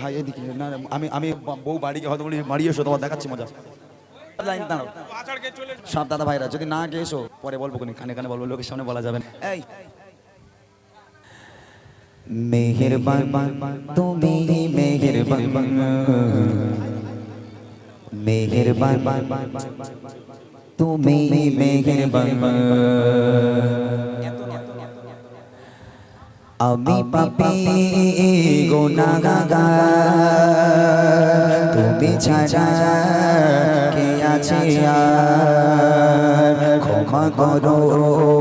ভাই, এদিকে, না আমি আমি বউ বাড়িকে হয়তো বলি মারি এসো, তোমার দেখাচ্ছি মজা। সব দাদা, ভাইরা, যদি না গিয়ে পরে বলব কোনি কানে কানে বলব, লোকের সামনে বলা যাবে না। এই। মেহেরবান, তুমি মেহেরবান। মেহেরবান, তুমি মেহেরবান। আমি পাপি গোনা তুমি ছাড়া কে আছে আর? ক্ষমা করো।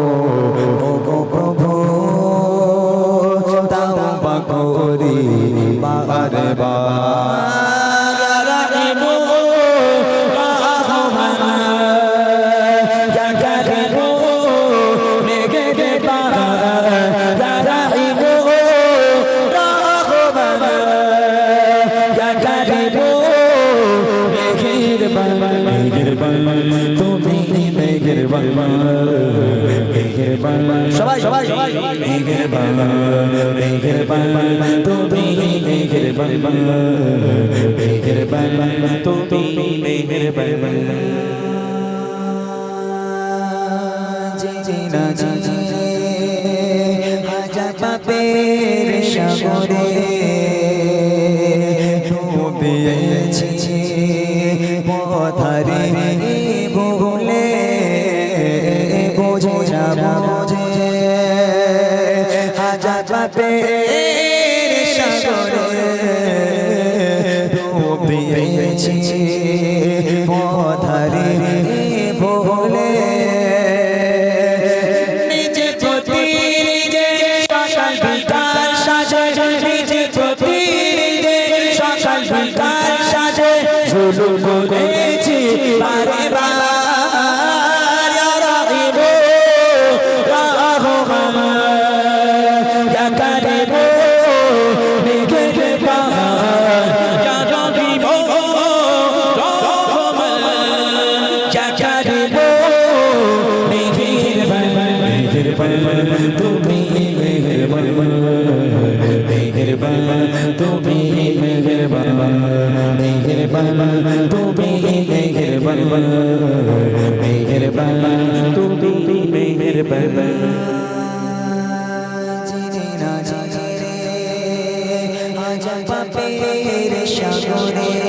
সবাই সবাই সবাই মেঘের বাবা মেঘের বাবা তুমি মেঘের বাবা তুমি মেঘের বাবা জিনা জিনে হাজার পাপের রূপ ডুবিয়েছি তুমি মেহেরবান মেহেরবান তুমি মেহেরবান মেহেরবান তুমি মেহেরবান মেহেরবান তুমি মেহেরবান সাগরে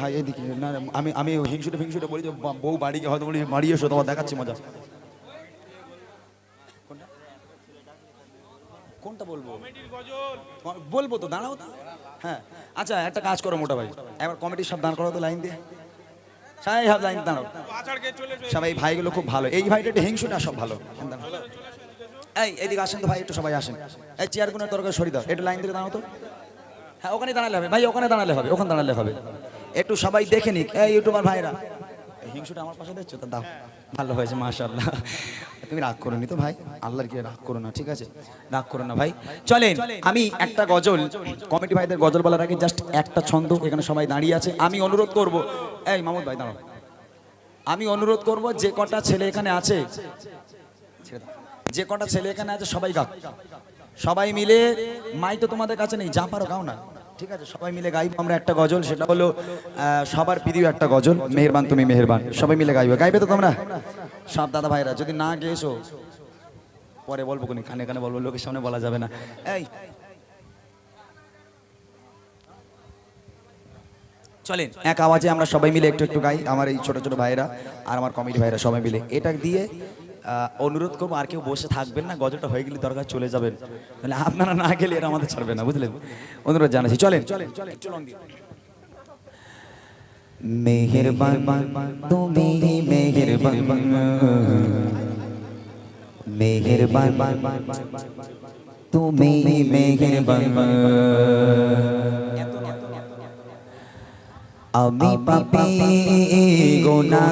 ভাই এদিকে না আমি আমি হিংসুটে ফিংসুটে বলি বউ বাড়িকে হয়তো বলি, মারিয়ে এসো, তোমার দেখাচ্ছি মজা। কোনটা? বলব? বলব তো, দাঁড়াও তো। হ্যাঁ আচ্ছা একটা কাজ করো মোটা ভাই। এবার কমিটির সব দাঁড় করো তো লাইন দিয়ে। সবাই সব লাইন দাঁড়াও। সবাই ভাইগুলো খুব ভালো। এই ভাইটা একটু হিংসুটা সব ভালো। এই, এদিকে আসেন তো ভাই, একটু সবাই আসেন। এই চেয়ারগুলোর তরকারি সরি দাও। একটু লাইন দিয়ে দাঁড়াও তো। হ্যাঁ ওখানে দাঁড়ালে হবে। ভাই, ওখানে দাঁড়ালে হবে, ওখানে দাঁড়ালে হবে। একটু সবাই দেখে নিক। এই ইউটিউবার ভাইরা। হিংসুটা আমার পাশে দেখছ তো? দাও। ভালো হয়েছে, মাশাআল্লাহ। তুমি রাগ করো তো ভাই। আল্লাহর কি রাগ করো না, ঠিক আছে? রাগ করো না ভাই। চলেন, আমি একটা গজল। কমিটি ভাইদের গজল বলার আগে জাস্ট একটা ছন্দ এখানে সবাই দাঁড়িয়ে আছে। আমি অনুরোধ করব। এই মামুদ ভাই, দাঁড়াও। আমি অনুরোধ করব, যে কটা ছেলে এখানে আছে যে কটা ছেলে এখানে আছে, সবাই গাক সবাই মিলে মাই তো তোমাদের কাছে নেই। যা পারো গাও না। ঠিক আছে সবাই মিলে গাইব আমরা একটা গজল সেটা হলো সবার প্রিয় একটা গজল মেহেরবান তুমি মেহেরবান সবাই মিলে গাইবে গাইবে তো তোমরা? সব দাদা ভাইরা যদি না গেছো পরে বলব কোনি কানে কানে বলব লোকের সামনে বলা যাবে না। এই। চলেন। এক আওয়াজে আমরা সবাই মিলে একটু একটু গাই আমার এই ছোট ছোট ভাইরা আর আমার কমিটি ভাইরা সবাই মিলে। এটা দিয়ে অনুরোধ করব, আর কেউ বসে থাকবেন না, গজলটা হয়ে গেলে দরকার চলে যাবেন। তাহলে আপনারা না গেলে এরা আমাদের ছাড়বে না, বুঝলেন? অনুরোধ জানাচ্ছি চলেন চলেন চলুন। মেহেরবান, তুমি মেহেরবান। মেহেরবান, তুমি মেহেরবান। আমি পাপি গোনা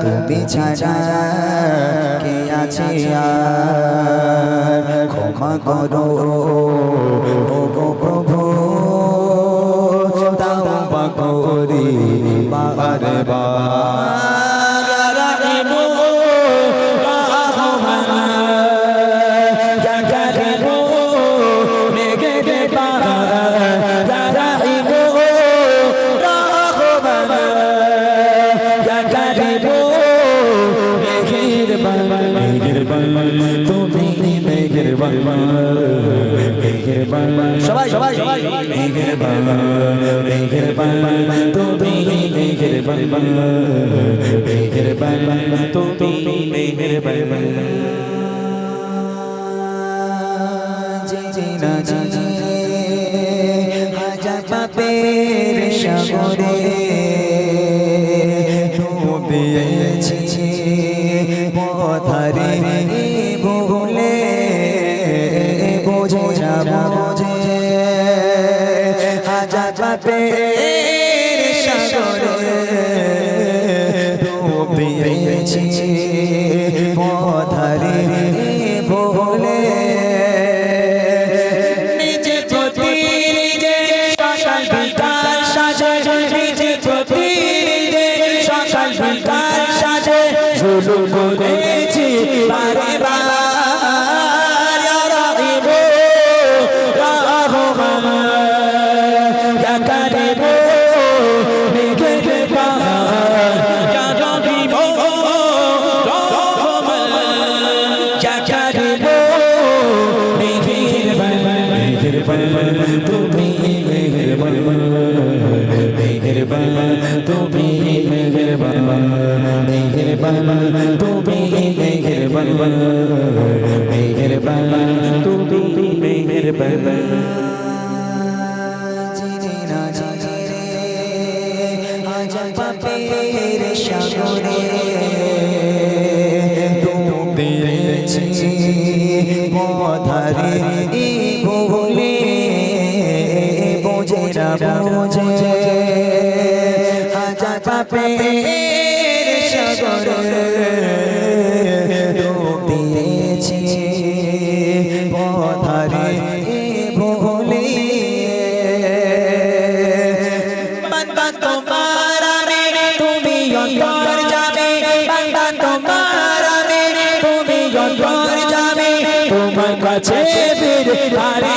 তুমি ছাড়া কে আছে আর? ক্ষমা করো ও মেহেরবান মেহেরবান সবাই সবাই সবাই মেহেরবান মেহেরবান তুমি মেহেরবান মেহেরবান তুমি মেহেরবান হাজার পাপের সাগরে মেহেরবান মেহেরবান তুমি মেহেরবান মেহেরবান তুমি মেহেরবান পাপের সাগরে পাপের সাগরে ডুবিয়েছি পথারে ভুলে তোমার তুমি যাবে। যাবে। কাছে বীর বারে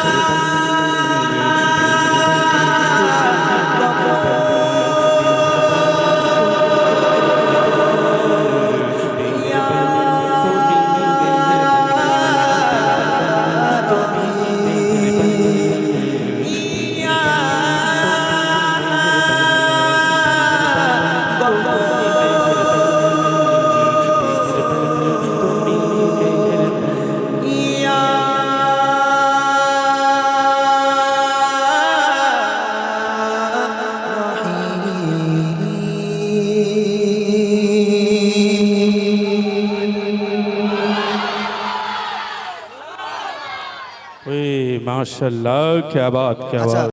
माशाल्लाह क्या बात क्या अच्छा बात।